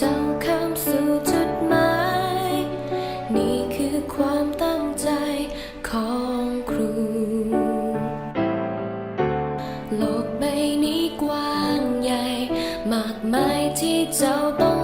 จ้าข้สู่จุดหมาย นี่คือความตั้งใจของครู โลกใบนี้กว้างใหญ่ มากมายที่เจ้าต้อง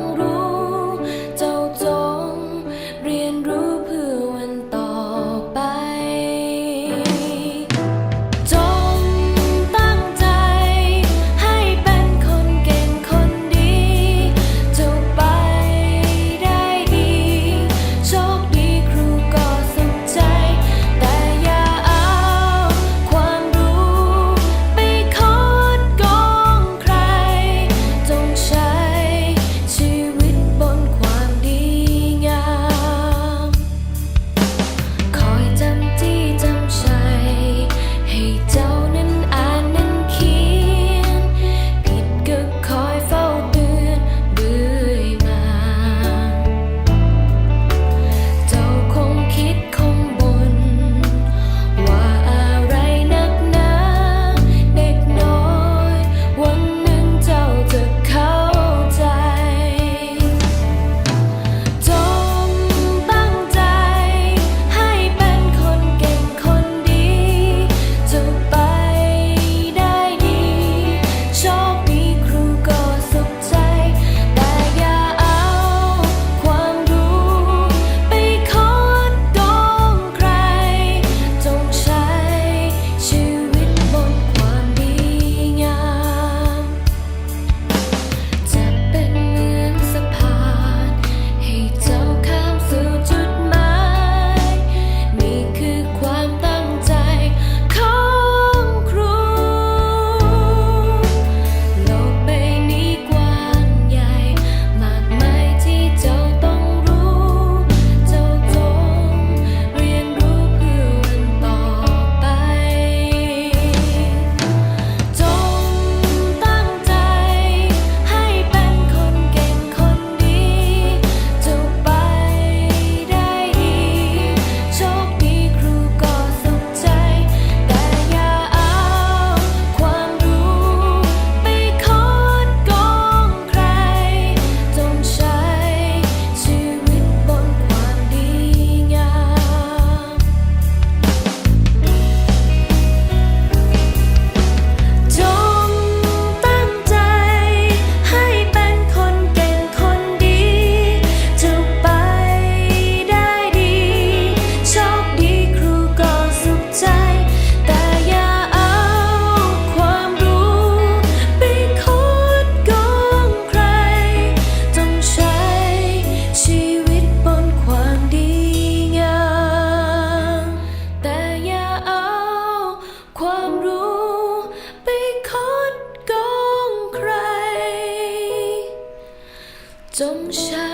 จงใช้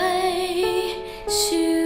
ชีวิ